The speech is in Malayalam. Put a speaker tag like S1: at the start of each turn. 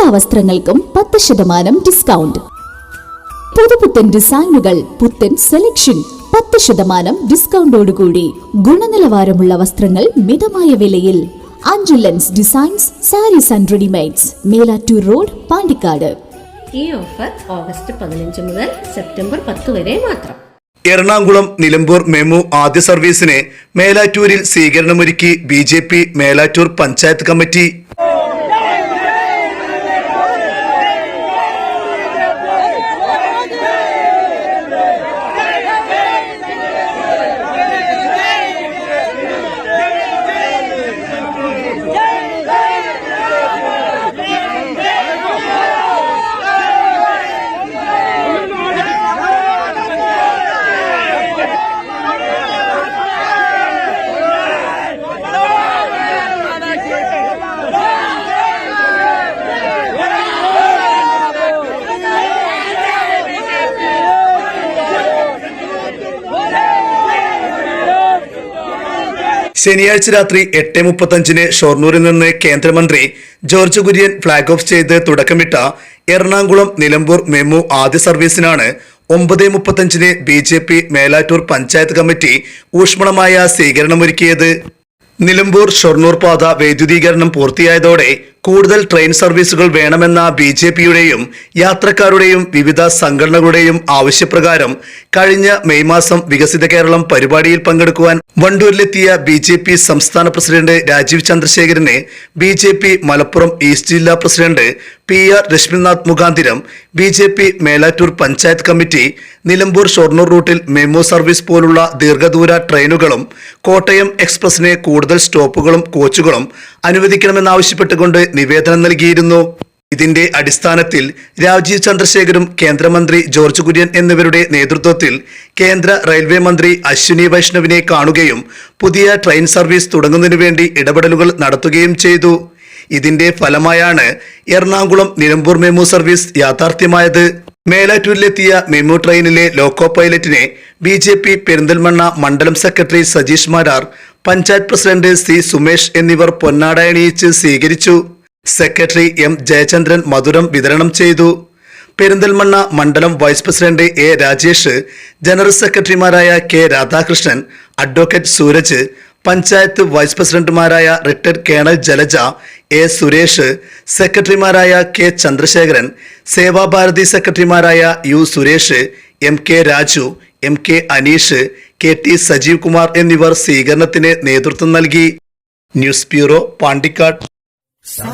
S1: എല്ലാ വസ്ത്രങ്ങൾക്കും പത്ത് ശതമാനം ഡിസ്കൗണ്ട് പുതുപുത്തൻ ഡിസൈനുകൾ പുത്തൻ സെലക്ഷൻ പത്ത് ശതമാനം ഡിസ്കൗണ്ടോടുകൂടി ഗുണനിലവാരമുള്ള വസ്ത്രങ്ങൾ മിതമായ വിലയിൽ. അഞ്ചുലൻസ് designs sarees and readymades Melattur road Pandikkad.
S2: ഈ ഓഫർ ഓഗസ്റ്റ് പതിനഞ്ച് മുതൽ സെപ്റ്റംബർ പത്ത് വരെ മാത്രം.
S3: എറണാകുളം നിലമ്പൂർ മെമു ആദ്യ സർവീസിന് മേലാറ്റൂരിൽ സ്വീകരണമൊരുക്കി B J P Melattur panchayat committee. ശനിയാഴ്ച രാത്രി എട്ട് മുപ്പത്തഞ്ചിന് ഷൊർണൂരിൽ നിന്ന് കേന്ദ്രമന്ത്രി ജോർജ് കുര്യൻ ഫ്ളാഗ് ഓഫ് ചെയ്ത് തുടക്കമിട്ട എറണാകുളം നിലമ്പൂർ മെമു ആദ്യ സർവീസിനാണ് ഒമ്പത് മുപ്പത്തഞ്ചിന് B J P Melattur panchayat committee ഊഷ്മളമായ സ്വീകരണമൊരുക്കിയത്. നിലമ്പൂർ ഷൊർണൂർ പാത വൈദ്യുതീകരണം പൂർത്തിയായതോടെ കൂടുതൽ ട്രെയിൻ സർവീസുകൾ വേണമെന്ന ബി ജെ പിയുടെയും യാത്രക്കാരുടെയും വിവിധ സംഘടനകളുടെയും ആവശ്യപ്രകാരം കഴിഞ്ഞ മെയ് മാസം വികസിത കേരളം പരിപാടിയിൽ പങ്കെടുക്കുവാൻ വണ്ടൂരിലെത്തിയ ബി ജെ പി സംസ്ഥാന president Rajeev ചന്ദ്രശേഖരനെ B J P Malappuram east ജില്ലാ പ്രസിഡന്റ് പി ആർ രശ്മിനാഥ് മുഖാന്തിരം B J P Melattur panchayat committee Nilambur Shoranur റൂട്ടിൽ മെമു സർവീസ് പോലുള്ള ദീർഘദൂര ട്രെയിനുകളും കോട്ടയം എക്സ്പ്രസിന് കൂടുതൽ സ്റ്റോപ്പുകളും കോച്ചുകളും അനുവദിക്കണമെന്നാവശ്യപ്പെട്ടുകൊണ്ട് നിവേദനം നൽകിയിരുന്നു. ഇതിന്റെ അടിസ്ഥാനത്തിൽ രാജീവ് ചന്ദ്രശേഖരും കേന്ദ്രമന്ത്രി ജോർജ് കുര്യൻ എന്നിവരുടെ നേതൃത്വത്തിൽ കേന്ദ്ര റെയിൽവേ മന്ത്രി അശ്വിനി വൈഷ്ണവിനെ കാണുകയും പുതിയ ട്രെയിൻ സർവീസ് തുടങ്ങുന്നതിനു വേണ്ടി ഇടപെടലുകൾ നടത്തുകയും ചെയ്തു. ഇതിന്റെ ഫലമായാണ് എറണാകുളം നിലമ്പൂർ മെമു സർവീസ് യാഥാർത്ഥ്യമായത്. മേലാറ്റൂരിലെത്തിയ മെമു ട്രെയിനിലെ ലോക്കോ പൈലറ്റിനെ ബി ജെ പി പെരിന്തൽമണ്ണ മണ്ഡലം secretary Sajeesh Marar panchayat president C Sumesh എന്നിവർ പൊന്നാടയണിയിച്ച് സ്വീകരിച്ചു. സെക്രട്ടറി എം ജയചന്ദ്രൻ മധുരം വിതരണം ചെയ്തു. പെരിന്തൽമണ്ണ മണ്ഡലം vice president A Rajesh general സെക്രട്ടറിമാരായ K Radhakrishnan advocate Sooraj panchayat vice പ്രസിഡന്റുമാരായ retired colonel Jalaja A Suresh സെക്രട്ടറിമാരായ കെ ചന്ദ്രശേഖരൻ സേവാഭാരതി സെക്രട്ടറിമാരായ U Suresh M K Raju M K Aneesh K T Sajeev Kumar എന്നിവർ സ്വീകരണത്തിന് നേതൃത്വം നൽകി. News bureau Pandikkad.
S4: Sa